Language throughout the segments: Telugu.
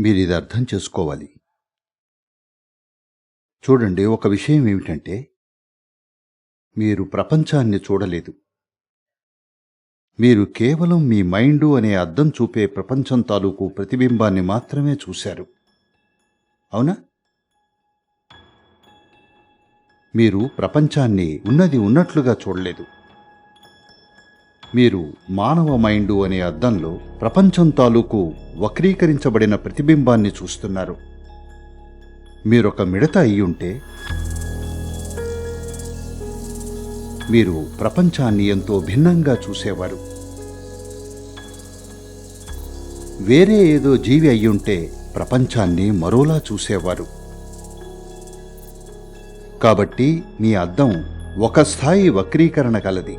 మీరు ఇది అర్థం చేసుకోవాలి. చూడండి ఒక విషయం ఏమిటంటే మీరు ప్రపంచాన్ని చూడలేదు. మీరు కేవలం మీ మైండు అనే అద్దం చూపే ప్రపంచం తాలూకు ప్రతిబింబాన్ని మాత్రమే చూశారు. అవునా? మీరు ప్రపంచాన్ని ఉన్నది ఉన్నట్లుగా చూడలేదు. మీరు మానవ మైండు అనే అర్థంలో ప్రపంచం తాలూకు వక్రీకరించబడిన ప్రతిబింబాన్ని చూస్తున్నారు. మీరొక మిడత అయ్యుంటే మీరు ప్రపంచాన్ని ఎంతో భిన్నంగా చూసేవారు. వేరే ఏదో జీవి అయ్యుంటే ప్రపంచాన్ని మరోలా చూసేవారు. కాబట్టి మీ అద్దం ఒక స్థాయి వక్రీకరణ కలది.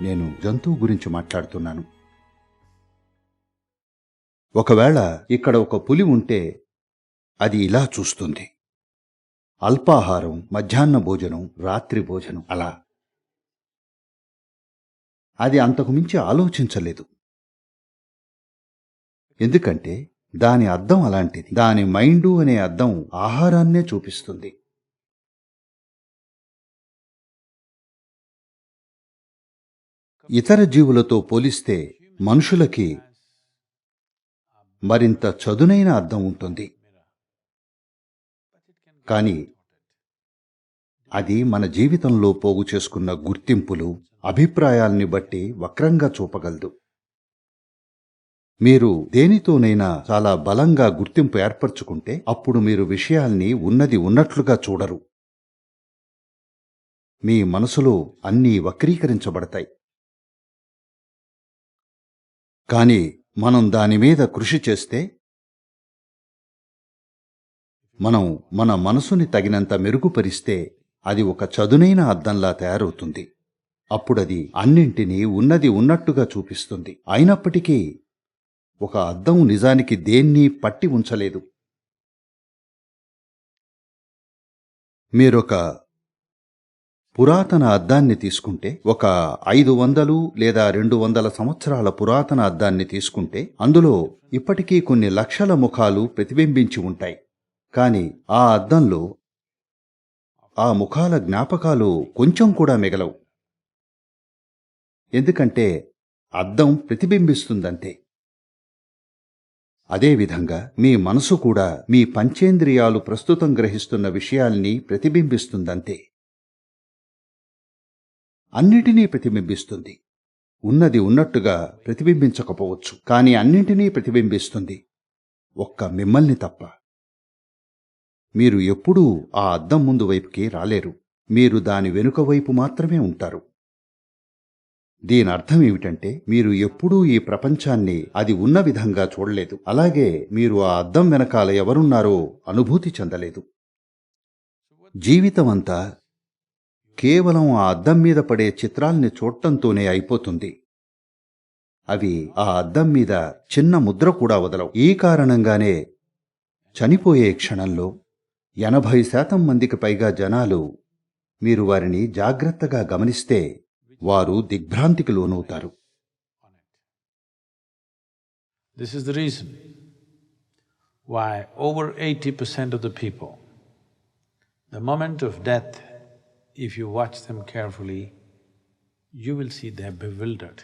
నేను జంతువు గురించి మాట్లాడుతున్నాను. ఒకవేళ ఇక్కడ ఒక పులి ఉంటే అది ఇలా చూస్తుంది. అల్పాహారం మధ్యాహ్న భోజనం రాత్రి భోజనం అలా. అది అంతకు మించి ఆలోచించలేదు. ఎందుకంటే దాని అర్థం అలాంటిది. దాని మైండు అనే అర్థం ఆహారాన్నే చూపిస్తుంది. ఇతర జీవులతో పోలిస్తే మనుషులకి మరింత చదునైన అర్థం ఉంటుంది. కానీ అది మన జీవితంలో పోగు చేసుకున్న గుర్తింపులు అభిప్రాయాల్ని బట్టి వక్రంగా చూపగలదు. మీరు దేనితోనైనా చాలా బలంగా గుర్తింపు ఏర్పరచుకుంటే అప్పుడు మీరు విషయాల్ని ఉన్నది ఉన్నట్లుగా చూడరు. మీ మనసులో అన్నీ వక్రీకరించబడతాయి. కానీ మనం దాని మీద కృషి చేస్తే మనం మన మనసుని తగినంత మెరుగుపరిస్తే అది ఒక చదునైన అద్దంలా తయారవుతుంది. అప్పుడది అన్నింటినీ ఉన్నది ఉన్నట్టుగా చూపిస్తుంది. అయినప్పటికీ ఒక అద్దం నిజానికి దేన్నీ పట్టి ఉంచలేదు. మీరొక పురాతన అద్దాన్ని తీసుకుంటే ఒక ఐదు వందలు లేదా రెండు వందల సంవత్సరాల పురాతన అద్దాన్ని తీసుకుంటే అందులో ఇప్పటికీ కొన్ని లక్షల ముఖాలు ప్రతిబింబించి ఉంటాయి. కాని ఆ అద్దంలో ఆ ముఖాల జ్ఞాపకాలు కొంచెం కూడా మిగలవు. ఎందుకంటే అద్దం ప్రతిబింబిస్తుందంతే. అదేవిధంగా మీ మనసు కూడా మీ పంచేంద్రియాలు ప్రస్తుతం గ్రహిస్తున్న విషయాల్ని ప్రతిబింబిస్తుందంతే. అన్నిటినీ ప్రతిబింబిస్తుంది. ఉన్నది ఉన్నట్టుగా ప్రతిబింబించకపోవచ్చు కానీ అన్నింటినీ ప్రతిబింబిస్తుంది. ఒక్క మిమ్మల్ని తప్ప. మీరు ఎప్పుడూ ఆ అద్దం ముందు వైపుకి రాలేరు. మీరు దాని వెనుక వైపు మాత్రమే ఉంటారు. దీని అర్థం ఏమిటంటే మీరు ఎప్పుడూ ఈ ప్రపంచాన్ని అది ఉన్న విధంగా చూడలేదు. అలాగే మీరు ఆ అద్దం వెనకాల ఎవరున్నారో అనుభూతి చెందలేదు. జీవితం అంతా కేవలం ఆ అద్దం మీద పడే చిత్రాల్ని చూడటంతోనే అయిపోతుంది. అవి ఆ అద్దం మీద చిన్న ముద్ర కూడా వదలవు. ఈ కారణంగానే చనిపోయే క్షణంలో ఎనభై శాతం మందికి పైగా జనాలు మీరు వారిని జాగ్రత్తగా గమనిస్తే వారు దిగ్భ్రాంతికి లోనవుతారు. This is the reason why over eighty percent of the people, the moment of death, if you watch them carefully, you will see they're bewildered.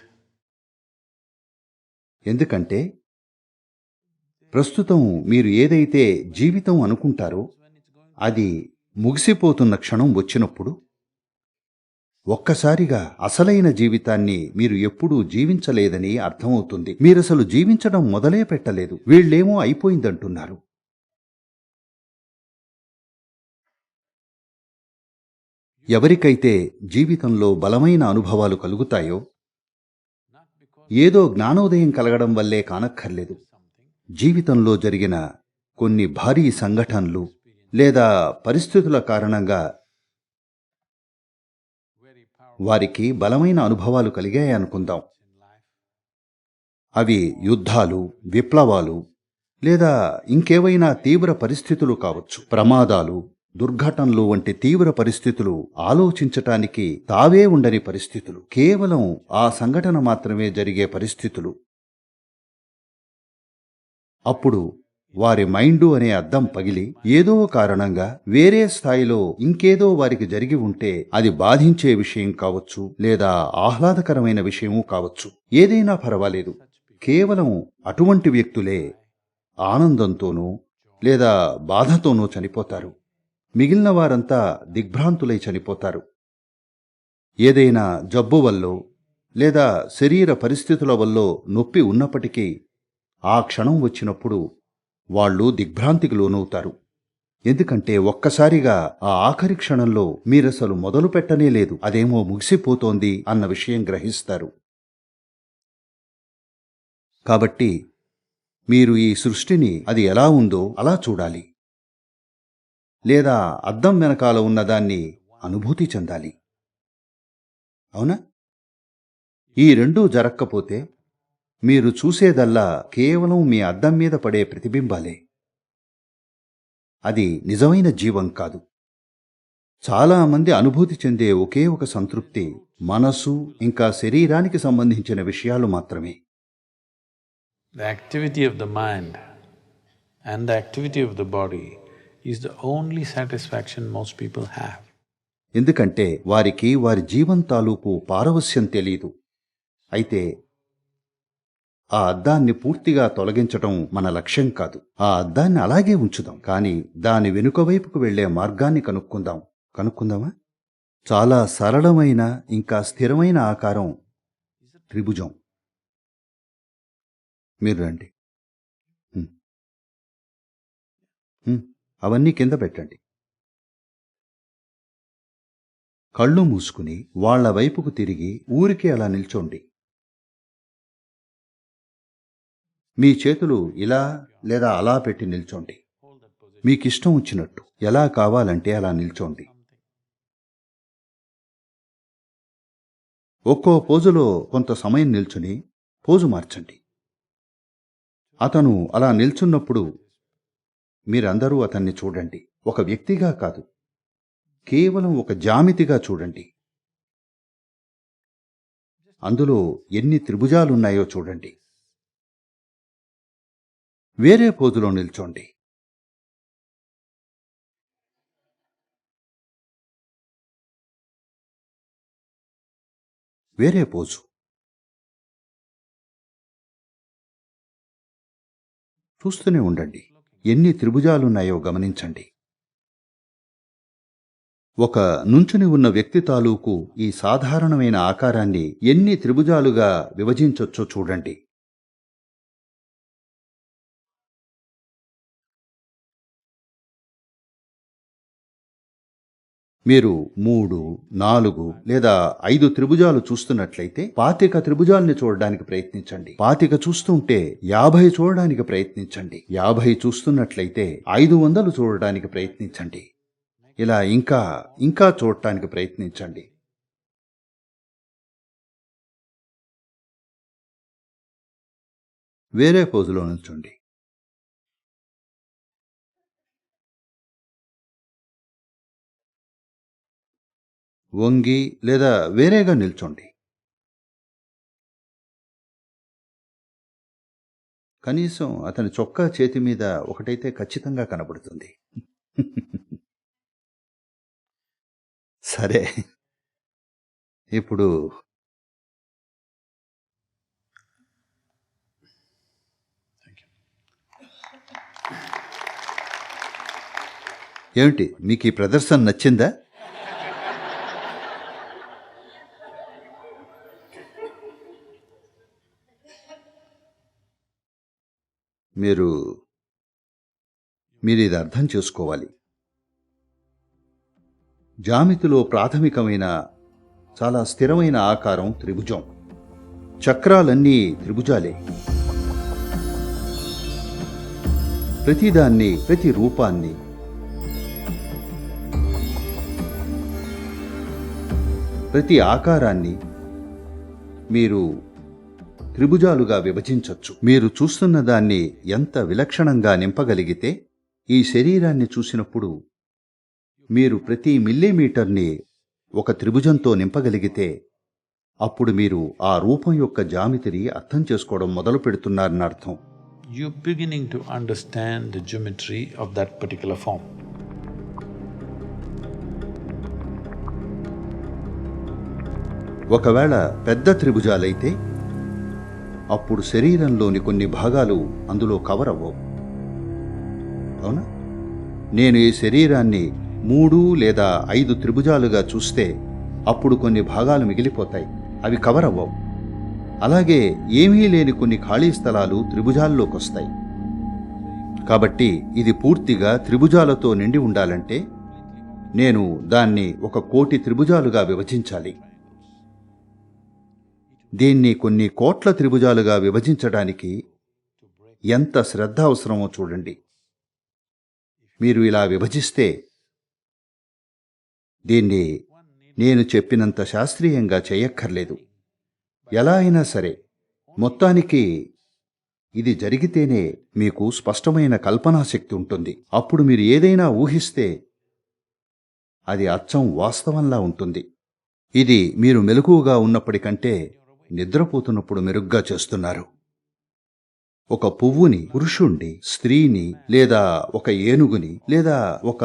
ఎందుకంటే ప్రస్తుతం మీరు ఏదైతే జీవితం అనుకుంటారో అది ముగిసిపోతున్న క్షణం వచ్చినప్పుడు ఒక్కసారిగా అసలైన జీవితాన్ని మీరు ఎప్పుడూ జీవించలేదని అర్థమవుతుంది. మీరసలు జీవించడం మొదలే పెట్టలేదు. వీళ్ళేమో అయిపోయిందంటున్నారు. ఎవరికైతే జీవితంలో బలమైన అనుభవాలు కలుగుతాయో ఏదో జ్ఞానోదయం కలగడం వల్లే కానక్కర్లేదు. జీవితంలో జరిగిన కొన్ని భారీ సంఘటనలు లేదా పరిస్థితుల కారణంగా వారికి బలమైన అనుభవాలు కలిగాయనుకుందాం అవి యుద్ధాలు విప్లవాలు లేదా ఇంకేవైనా తీవ్ర పరిస్థితులు కావచ్చు. ప్రమాదాలు దుర్ఘటనలు వంటి తీవ్ర పరిస్థితులు ఆలోచించటానికి తావే ఉండని పరిస్థితులు. కేవలం ఆ సంఘటన మాత్రమే జరిగే పరిస్థితులు. అప్పుడు వారి మైండు అనే అద్దం పగిలి ఏదో కారణంగా వేరే స్థాయిలో ఇంకేదో వారికి జరిగి ఉంటే అది బాధించే విషయం కావచ్చు లేదా ఆహ్లాదకరమైన విషయమూ కావచ్చు. ఏదైనా పర్వాలేదు. కేవలం అటువంటి వ్యక్తులే ఆనందంతోనూ లేదా బాధతోనూ చనిపోతారు. మిగిలిన వారంతా దిగ్భ్రాంతులై చనిపోతారు. ఏదైనా జబ్బు వల్లో లేదా శరీర పరిస్థితుల వల్లో నొప్పి ఉన్నప్పటికీ ఆ క్షణం వచ్చినప్పుడు వాళ్ళు దిగ్భ్రాంతికి లోనవుతారు. ఎందుకంటే ఒక్కసారిగా ఆ ఆఖరి క్షణంలో మీరసలు మొదలు పెట్టనే లేదు. అదేమో ముగిసిపోతోంది అన్న విషయం గ్రహిస్తారు. కాబట్టి మీరు ఈ సృష్టిని అది ఎలా ఉందో అలా చూడాలి. లేదా అద్దం వెనకాల ఉన్నదాన్ని అనుభూతి చెందాలి. అవునా? ఈ రెండూ జరక్కపోతే మీరు చూసేదల్లా కేవలం మీ అద్దం మీద పడే ప్రతిబింబాలే. అది నిజమైన జీవం కాదు. చాలామంది అనుభూతి చెందే ఒకే ఒక సంతృప్తి మనసు ఇంకా శరీరానికి సంబంధించిన విషయాలు మాత్రమే. The activity of the mind and the activity of the body is the only satisfaction most people have ఎందుకంటే వారికి వారి జీవన్ తాలూకు పారవస్యం తెలియదు అయితే ఆ అద్దాన్ని పూర్తిగా తొలగించటం మన లక్ష్యం కాదు. ఆ అద్దాన్ని అలాగే ఉంచుదాం. కానీ దాని వెనుక వైపుకు వెళ్ళే మార్గాన్ని కనుక్కుందాం. కనుక్కుందామా? చాలా సరళమైన ఇంకా స్థిరమైన ఆకారం త్రిభుజం. మీరు రండి. అవన్నీ కింద పెట్టండి. కళ్ళు మూసుకుని వాళ్ళ వైపుకు తిరిగి ఊరికే అలా నిల్చోండి. మీ చేతులు ఇలా లేదా అలా పెట్టి నిల్చోండి. మీకిష్టం వచ్చినట్టు ఎలా కావాలంటే అలా నిల్చోండి. ఒక్కో పోజులో కొంత సమయం నిల్చుని పోజు మార్చండి. అతను అలా నిల్చున్నప్పుడు మీరందరూ అతన్ని చూడండి. ఒక వ్యక్తిగా కాదు. కేవలం ఒక జామితిగా చూడండి. అందులో ఎన్ని త్రిభుజాలున్నాయో చూడండి. వేరే పోజులో నిల్చోండి. వేరే పోజు. చూస్తూనే ఉండండి. ఎన్ని త్రిభుజాలున్నాయో గమనించండి. ఒక నుంచుని ఉన్న వ్యక్తి తాలూకు ఈ సాధారణమైన ఆకారాన్ని ఎన్ని త్రిభుజాలుగా విభజించొచ్చో చూడండి. మీరు మూడు నాలుగు లేదా ఐదు త్రిభుజాలు చూస్తున్నట్లయితే పాతిక త్రిభుజాల్ని చూడడానికి ప్రయత్నించండి. పాతిక చూస్తుంటే యాభై చూడడానికి ప్రయత్నించండి. యాభై చూస్తున్నట్లయితే ఐదు వందలు చూడడానికి ప్రయత్నించండి. ఇలా ఇంకా ఇంకా చూడటానికి ప్రయత్నించండి. వేరే పోజులో నుంచండి. వంగి లేదా వేరేగా నిల్చోండి. కనీసం అతని చొక్కా చేతి మీద ఒకటైతే ఖచ్చితంగా కనబడుతుంది. సరే. ఇప్పుడు ఏమిటి మీకు ఈ ప్రదర్శన నచ్చిందా? మీరు మీరు ఇది అర్థం చేసుకోవాలి. జామితిలో ప్రాథమికమైన చాలా స్థిరమైన ఆకారం త్రిభుజం. చక్రాలన్నీ త్రిభుజాలే. ప్రతిదాన్ని ప్రతి రూపాన్ని ప్రతి ఆకారాన్ని మీరు త్రిభుజాలుగా విభజించొచ్చు మీరు చూస్తున్న దాన్ని ఎంత విలక్షణంగా నింపగలిగితే ఈ శరీరాన్ని చూసినప్పుడు మీరు ప్రతి మిల్లీమీటర్ని ఒక త్రిభుజంతో నింపగలిగితే అప్పుడు మీరు ఆ రూపం యొక్క జామితిని అర్థం చేసుకోవడం మొదలు పెడుతున్నారని అర్థం You're beginning to understand the geometry of that particular form. ఒకవేళ పెద్ద త్రిభుజాలైతే అప్పుడు శరీరంలోని కొన్ని భాగాలు అందులో కవర్ అవ్వవు. అవునా? నేను ఈ శరీరాన్ని మూడు లేదా ఐదు త్రిభుజాలుగా చూస్తే అప్పుడు కొన్ని భాగాలు మిగిలిపోతాయి. అవి కవర్ అవ్వవు. అలాగే ఏమీ లేని కొన్ని ఖాళీ స్థలాలు త్రిభుజాల్లోకి వస్తాయి. కాబట్టి ఇది పూర్తిగా త్రిభుజాలతో నిండి ఉండాలంటే నేను దాన్ని ఒక కోటి త్రిభుజాలుగా విభజించాలి. దీన్ని కొన్ని కోట్ల త్రిభుజాలుగా విభజించడానికి ఎంత శ్రద్ధ అవసరమో చూడండి. మీరు ఇలా విభజిస్తే దీన్ని నేను చెప్పినంత శాస్త్రీయంగా చేయక్కర్లేదు. ఎలా అయినా సరే మొత్తానికి ఇది జరిగితేనే మీకు స్పష్టమైన కల్పనాశక్తి ఉంటుంది. అప్పుడు మీరు ఏదైనా ఊహిస్తే అది అచ్చం వాస్తవంలా ఉంటుంది. ఇది మీరు మెలకువగా ఉన్నప్పటికంటే నిద్రపోతున్నప్పుడు మెరుగ్గా చేస్తున్నారు. ఒక పువ్వుని పురుషుణ్ణి స్త్రీని లేదా ఒక ఏనుగుని లేదా ఒక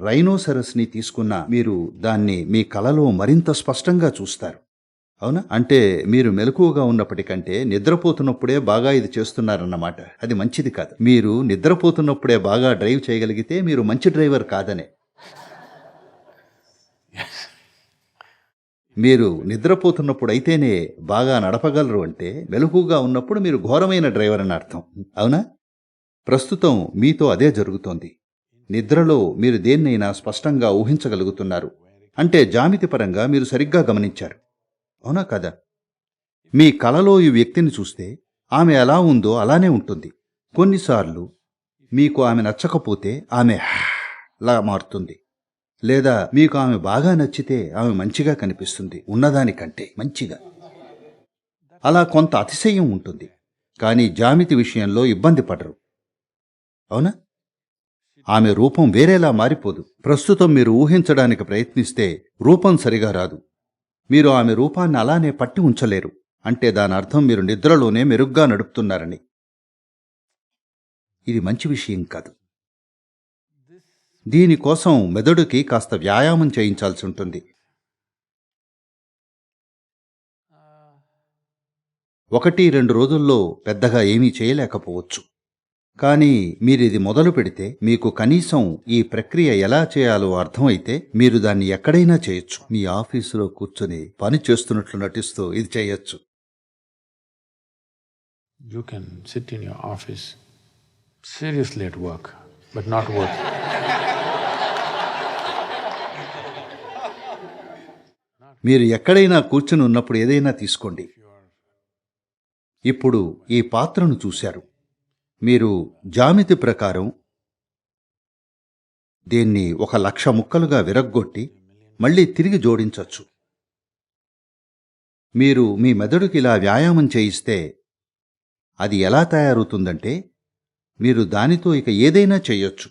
రైనోసరస్ని తీసుకున్నా మీరు దాన్ని మీ కలలో మరింత స్పష్టంగా చూస్తారు. అవునా? అంటే మీరు మెలకువగా ఉన్నప్పటికంటే నిద్రపోతున్నప్పుడే బాగా ఇది చేస్తున్నారన్నమాట. అది మంచిది కాదు. మీరు నిద్రపోతున్నప్పుడే బాగా డ్రైవ్ చేయగలిగితే మీరు మంచి డ్రైవర్ కాదనే. మీరు నిద్రపోతున్నప్పుడు అయితేనే బాగా నడపగలరు అంటే మెలకుగా ఉన్నప్పుడు మీరు ఘోరమైన డ్రైవర్ అని అర్థం. అవునా? ప్రస్తుతం మీతో అదే జరుగుతోంది. నిద్రలో మీరు దేన్నైనా స్పష్టంగా ఊహించగలుగుతున్నారు. అంటే జామితి పరంగా మీరు సరిగ్గా గమనించారు. అవునా కదా? మీ కలలో ఈ వ్యక్తిని చూస్తే ఆమె ఎలా ఉందో అలానే ఉంటుంది. కొన్నిసార్లు మీకు ఆమె నచ్చకపోతే ఆమె లా మారుతుంది. లేదా మీకు ఆమె బాగా నచ్చితే ఆమె మంచిగా కనిపిస్తుంది ఉన్నదానికంటే మంచిగా. అలా కొంత అతిశయం ఉంటుంది. కానీ జామితి విషయంలో ఇబ్బంది పడరు. అవునా? ఆమె రూపం వేరేలా మారిపోదు. ప్రస్తుతం మీరు ఊహించడానికి ప్రయత్నిస్తే రూపం సరిగా రాదు. మీరు ఆమె రూపాన్ని అలానే పట్టి ఉంచలేరు. అంటే దాని అర్థం మీరు నిద్రలోనే మెరుగ్గా నడుపుతున్నారని. ఇది మంచి విషయం కాదు. దీనికోసం మెదడుకి కాస్త వ్యాయామం చేయించాల్సి ఉంటుంది. ఒకటి రెండు రోజుల్లో పెద్దగా ఏమీ చేయలేకపోవచ్చు. కానీ మీరు ఇది మొదలు పెడితే మీకు కనీసం ఈ ప్రక్రియ ఎలా చేయాలో అర్థమైతే మీరు దాన్ని ఎక్కడైనా చేయొచ్చు. మీ ఆఫీసులో కూర్చొని పని చేస్తున్నట్లు నటిస్తూ ఇది చేయొచ్చు. You can sit in your office seriously at work but not work మీరు ఎక్కడైనా కూర్చుని ఉన్నప్పుడు ఏదైనా తీసుకోండి. ఇప్పుడు ఈ పాత్రను చూశారు. మీరు జామితి ప్రకారం దీన్ని ఒక లక్ష ముక్కలుగా విరగ్గొట్టి మళ్ళీ తిరిగి జోడించవచ్చు మీరు మీ మెదడుకి ఇలా వ్యాయామం చేయిస్తే అది ఎలా తయారవుతుందంటే మీరు దానితో ఇక ఏదైనా చేయొచ్చు.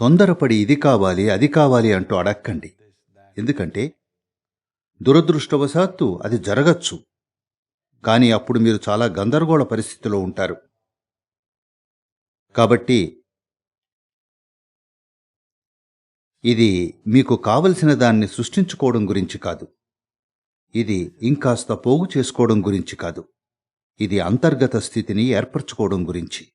తొందరపడి ఇది కావాలి అది కావాలి అంటూ అడక్కండి. ఎందుకంటే దురదృష్టవశాత్తు అది జరగచ్చు. కానీ అప్పుడు మీరు చాలా గందరగోళ పరిస్థితిలో ఉంటారు. కాబట్టి ఇది మీకు కావలసిన దాన్ని సృష్టించుకోవడం గురించి కాదు. ఇది ఇంకాస్త పోగు చేసుకోవడం గురించి కాదు. ఇది అంతర్గత స్థితిని ఏర్పరచుకోవడం గురించి.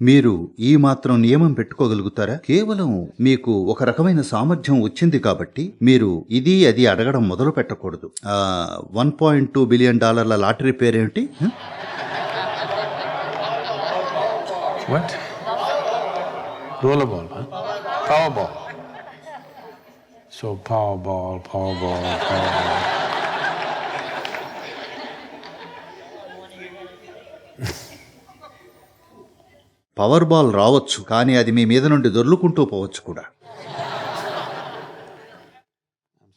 మీరు ఈ మాత్రం నియమం పెట్టుకోగలుగుతారా కేవలం మీకు ఒక రకమైన సామర్థ్యం వచ్చింది కాబట్టి మీరు ఇది అది అడగడం మొదలు పెట్టకూడదు వన్ పాయింట్ టూ బిలియన్ డాలర్ల లాటరీ పేరేమిటి హ? What? Ball huh? Ball Powerball రావచ్చు కానీ అది మీ మీద నుండి దొర్లుకుంటూ పోవచ్చు కూడా.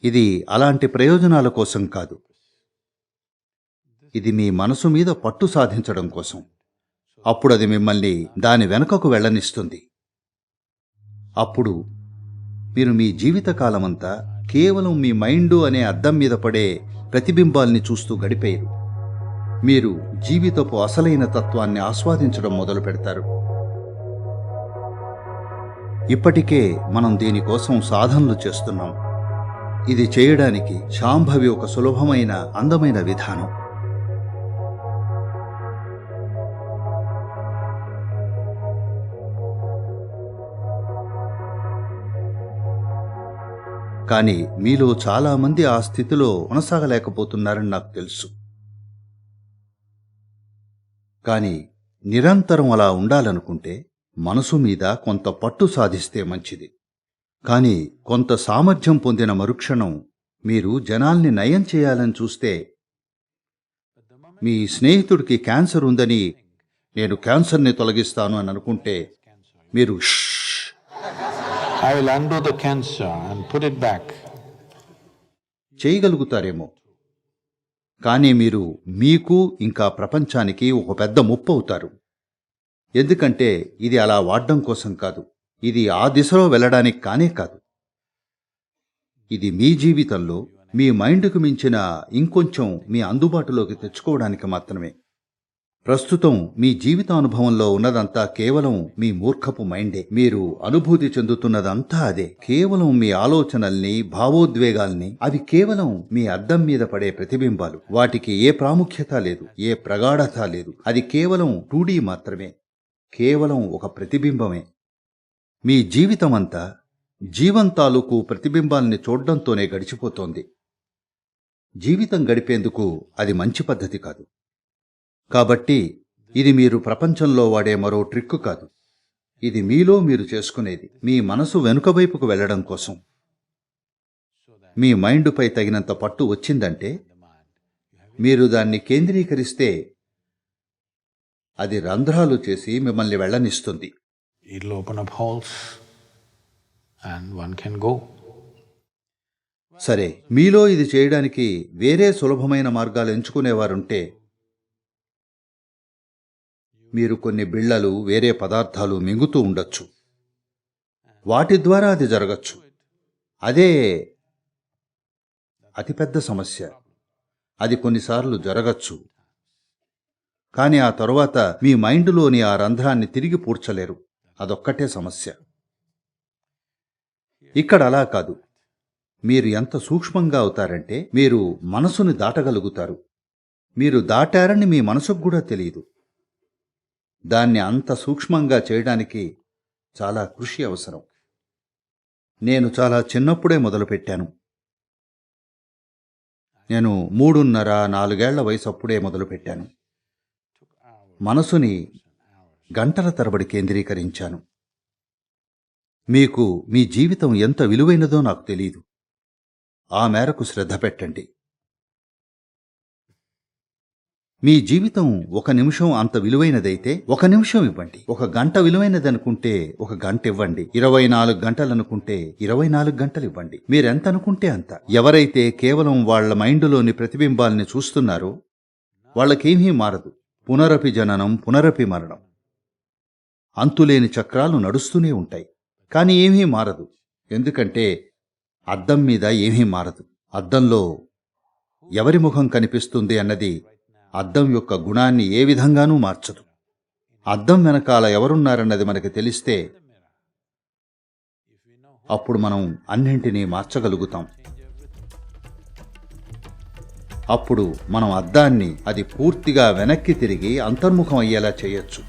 ఇది అలాంటి ప్రయోజనాల కోసం కాదు. ఇది మీ మనసు మీద పట్టు సాధించడం కోసం. అప్పుడు అది మిమ్మల్ని దాని వెనుకకు వెళ్ళనిస్తుంది. అప్పుడు మీరు మీ జీవితకాలమంతా కేవలం మీ మైండు అనే అద్దం మీద పడే ప్రతిబింబాల్ని చూస్తూ గడిపేరు మీరు జీవితపు అసలైన తత్వాన్ని ఆస్వాదించడం మొదలు పెడతారు. ఇప్పటికే మనం దీనికోసం సాధనలు చేస్తున్నాం. ఇది చేయడానికి శాంభవి ఒక సులభమైన అందమైన విధానం. కానీ మీలో చాలామంది ఆ స్థితిలో కొనసాగలేకపోతున్నారని నాకు తెలుసు. కానీ నిరంతరం అలా ఉండాలనుకుంటే మనసు మీద కొంత పట్టు సాధిస్తే మంచిది. కానీ కొంత సామర్థ్యం పొందిన మరుక్షణం మీరు జనాల్ని నయం చేయాలని చూస్తే మీ స్నేహితుడికి క్యాన్సర్ ఉందని నేను క్యాన్సర్ని తొలగిస్తాను అని అనుకుంటే మీరు. చేయగలుగుతారేమో. కానీ మీరు మీకు ఇంకా ప్రపంచానికి ఒక పెద్ద ముప్పు అవుతారు ఎందుకంటే ఇది అలా వాడడం కోసం కాదు. ఇది ఆ దిశలో వెళ్ళడానికి కానే కాదు. ఇది మీ జీవితంలో మీ మైండ్కు మించిన ఇంకొంచెం మీ అందుబాటులోకి తెచ్చుకోవడానికి మాత్రమే. ప్రస్తుతం మీ జీవితానుభవంలో ఉన్నదంతా కేవలం మీ మూర్ఖపు మైండే. మీరు అనుభూతి చెందుతున్నదంతా అదే. కేవలం మీ ఆలోచనల్ని భావోద్వేగాల్ని అవి కేవలం మీ అద్దం మీద పడే ప్రతిబింబాలు. వాటికి ఏ ప్రాముఖ్యత లేదు ఏ ప్రగాఢత లేదు. అది కేవలం టూడీ మాత్రమే. కేవలం ఒక ప్రతిబింబమే. మీ జీవితమంతా జీవం తాలూకు ప్రతిబింబాల్ని చూడ్డంతోనే గడిచిపోతోంది. జీవితం గడిపేందుకు అది మంచి పద్ధతి కాదు. కాబట్టి ఇది మీరు ప్రపంచంలో వాడే మరో ట్రిక్కు కాదు. ఇది మీలో మీరు చేసుకునేది. మీ మనసు వెనుక వైపుకు వెళ్ళడం కోసం. మీ మైండ్పై తగినంత పట్టు వచ్చిందంటే మీరు దాన్ని కేంద్రీకరిస్తే అది రంధ్రాలు చేసి మిమ్మల్ని వెళ్ళనిస్తుంది. సరే మీలో ఇది చేయడానికి వేరే సులభమైన మార్గాలు ఎంచుకునేవారుంటే మీరు కొన్ని బిళ్ళలు వేరే పదార్థాలు మింగుతూ ఉండొచ్చు. వాటి ద్వారా అది జరగచ్చు. అదే అతిపెద్ద సమస్య. అది కొన్నిసార్లు జరగచ్చు. కానీ ఆ తరువాత మీ మైండ్లోని ఆ రంధ్రాన్ని తిరిగి పూడ్చలేరు. అదొక్కటే సమస్య. ఇక్కడ అలా కాదు. మీరు ఎంత సూక్ష్మంగా అవుతారంటే మీరు మనసుని దాటగలుగుతారు. మీరు దాటారని మీ మనసుకు కూడా తెలియదు. దాన్ని అంత సూక్ష్మంగా చేయడానికి చాలా కృషి అవసరం. నేను చాలా చిన్నప్పుడే మొదలుపెట్టాను. నేను మూడున్నర నాలుగేళ్ళ వయసు అప్పుడే మొదలుపెట్టాను. మనసుని గంటల తరబడి కేంద్రీకరించాను. మీకు మీ జీవితం ఎంత విలువైనదో నాకు తెలియదు ఆ మేరకు శ్రద్ధ పెట్టండి. మీ జీవితం ఒక నిమిషం అంత విలువైనదైతే ఒక నిమిషం ఇవ్వండి. ఒక గంట విలువైనదనుకుంటే ఒక గంట ఇవ్వండి. ఇరవై నాలుగు గంటలనుకుంటే ఇరవై నాలుగు గంటలు ఇవ్వండి. మీరెంత అనుకుంటే అంత. ఎవరైతే కేవలం వాళ్ళ మైండ్లోని ప్రతిబింబాల్ని చూస్తున్నారో వాళ్ళకేమీ మారదు. పునరపి జననం పునరపి మరణం. అంతులేని చక్రాలు నడుస్తూనే ఉంటాయి. కానీ ఏమీ మారదు. ఎందుకంటే అద్దం మీద ఏమీ మారదు. అద్దంలో ఎవరి ముఖం కనిపిస్తుంది అన్నది అద్దం యొక్క గుణాన్ని ఏ విధంగానూ మార్చదు. అద్దం వెనకాల ఎవరున్నారన్నది మనకి తెలిస్తే అప్పుడు మనం అన్నింటినీ మార్చగలుగుతాం. అప్పుడు మనం అద్దాన్ని అది పూర్తిగా వెనక్కి తిరిగి అంతర్ముఖం అయ్యేలా చేయొచ్చు.